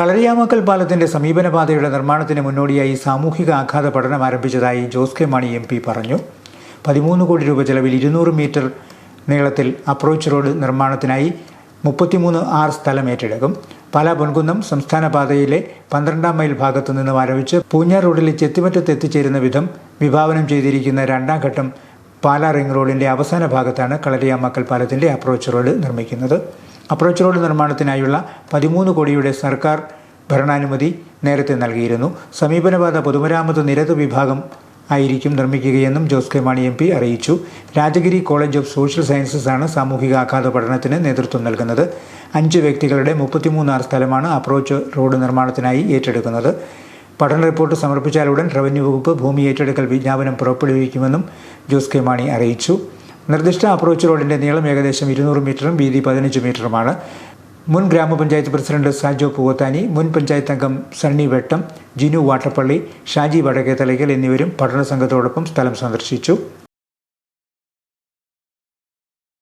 കളരിയാമക്കൽ പാലത്തിന്റെ സമീപനപാതയുടെ നിർമ്മാണത്തിന് മുന്നോടിയായി സാമൂഹിക ആഘാത പഠനം ആരംഭിച്ചതായി Jose K Mani M P പറഞ്ഞു. പതിമൂന്ന് കോടി രൂപ ചെലവിൽ ഇരുന്നൂറ് മീറ്റർ നീളത്തിൽ അപ്രോച്ച് റോഡ് നിർമ്മാണത്തിനായി മുപ്പത്തിമൂന്ന് ആർ സ്ഥലം ഏറ്റെടുക്കും. പാല പൊൻകുന്നം സംസ്ഥാന പാതയിലെ പന്ത്രണ്ടാം മൈൽ ഭാഗത്തു നിന്നും ആരംഭിച്ച് പൂഞ്ഞാർ റോഡിൽ ചെത്തിമറ്റത്ത് എത്തിച്ചേരുന്ന വിധം വിഭാവനം ചെയ്തിരിക്കുന്ന രണ്ടാം ഘട്ടം പാലാ റിംഗ് റോഡിന്റെ അവസാന ഭാഗത്താണ് കളരിയാമക്കൽ പാലത്തിന്റെ അപ്രോച്ച് റോഡ് നിർമ്മിക്കുന്നത്. അപ്രോച്ച് റോഡ് നിർമ്മാണത്തിനായുള്ള പതിമൂന്ന് കോടിയുടെ സർക്കാർ ഭരണാനുമതി നേരത്തെ നൽകിയിരുന്നു. സമീപനപാത പൊതുമരാമത്ത് നിരത്ത് വിഭാഗം ആയിരിക്കും നിർമ്മിക്കുകയെന്നും Jose K Mani M P അറിയിച്ചു. Rajagiri college of social sciences ആണ് സാമൂഹിക ആഘാത പഠനത്തിന് നേതൃത്വം നൽകുന്നത്. അഞ്ച് വ്യക്തികളുടെ മുപ്പത്തിമൂന്നാർ സ്ഥലമാണ് അപ്രോച്ച് റോഡ് നിർമ്മാണത്തിനായി ഏറ്റെടുക്കുന്നത്. പഠന റിപ്പോർട്ട് സമർപ്പിച്ചാലുടൻ റവന്യൂ വകുപ്പ് ഭൂമി ഏറ്റെടുക്കൽ വിജ്ഞാപനം പുറപ്പെടുവിക്കുമെന്നും ജോസ് കെ മാണി അറിയിച്ചു. നിർദ്ദിഷ്ട അപ്രോച്ച് റോഡിന്റെ നീളം ഏകദേശം ഇരുന്നൂറ് മീറ്ററും വീതി പതിനഞ്ച് മീറ്ററുമാണ് മുൻ ഗ്രാമപഞ്ചായത്ത് പ്രസിഡന്റ് സാജോ പൂവത്താനി മുൻ പഞ്ചായത്ത് അംഗം സണ്ണി വെട്ടം ജിനു വാട്ടപ്പള്ളി ഷാജി വടക്കേത്തലയ്ക്കൽ എന്നിവരും പഠന സംഘത്തോടൊപ്പം സ്ഥലം സന്ദർശിച്ചു.